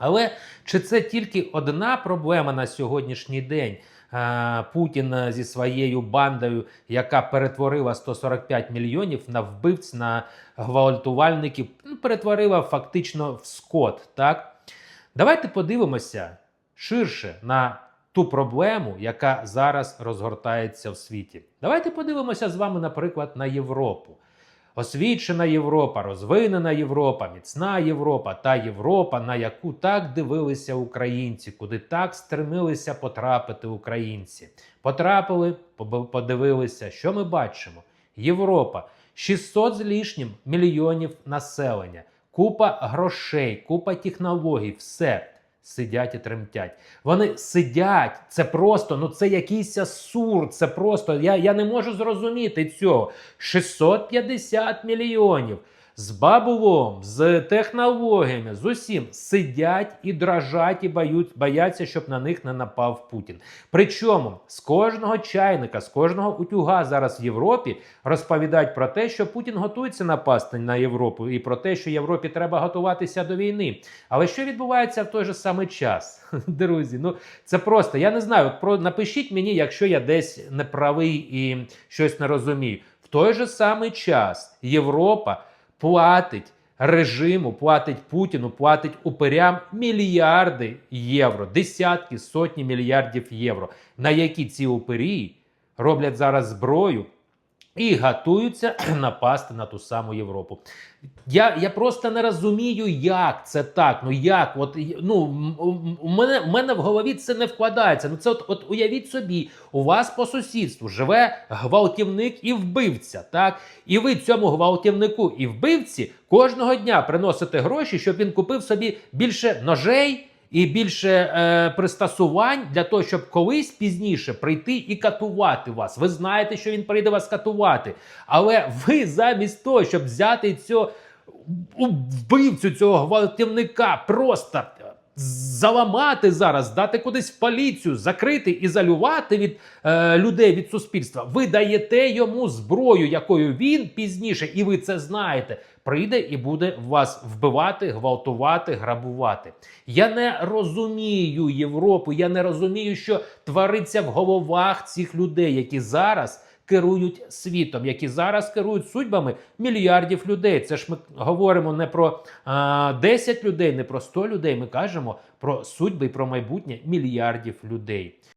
Але чи це тільки одна проблема на сьогоднішній день? Путін е, зі своєю бандою, яка перетворила 145 мільйонів на вбивць, на гвалтувальників, ну, перетворила фактично в скот. Так? Давайте подивимося ширше на ту проблему, яка зараз розгортається в світі. Давайте подивимося з вами, наприклад, на Європу. Освічена Європа, розвинена Європа, міцна Європа, та Європа, на яку так дивилися українці, куди так стремилися потрапити українці. Потрапили, подивилися, що ми бачимо. Європа 600 з лишнім мільйонів населення, купа грошей, купа технологій, все. Сидять і тремтять. Вони сидять. Це просто, ну це якийсь сур. Це просто. Я, я не можу зрозуміти цього. 650 мільйонів з бабулом, з технологіями, з усім сидять і дрожать, і боють, бояться, щоб на них не напав Путін. Причому з кожного чайника, з кожного утюга зараз в Європі розповідають про те, що Путін готується напасти на Європу, і про те, що Європі треба готуватися до війни. Але що відбувається в той же самий час, друзі? Ну це просто я не знаю. Про напишіть мені, якщо я десь неправий і щось не розумію. В той же самий час Європа платить режиму, платить Путіну, платить уперям мільярди євро, десятки, сотні мільярдів євро, на які ці упирі роблять зараз зброю і готуються напасти на ту саму Європу. Я, я просто не розумію, як це так. Ну як? От ну у мене, у мене в голові це не вкладається. Ну це от, от уявіть собі, у вас по сусідству живе гвалтівник і вбивця. Так, і ви цьому гвалтівнику і вбивці кожного дня приносите гроші, щоб він купив собі більше ножей. І більше е, пристосувань для того, щоб колись пізніше прийти і катувати вас. Ви знаєте, що він прийде вас катувати. Але ви замість того, щоб взяти цього вбивцю цього гвалтівника, просто заламати зараз, дати кудись в поліцію, закрити, ізолювати від е, людей від суспільства. Ви даєте йому зброю, якою він пізніше, і ви це знаєте. Прийде і буде вас вбивати, гвалтувати, грабувати. Я не розумію Європу, я не розумію, що твориться в головах цих людей, які зараз керують світом, які зараз керують судьбами мільярдів людей. Це ж ми говоримо не про а, 10 людей, не про 100 людей. Ми кажемо про судьби і про майбутнє мільярдів людей.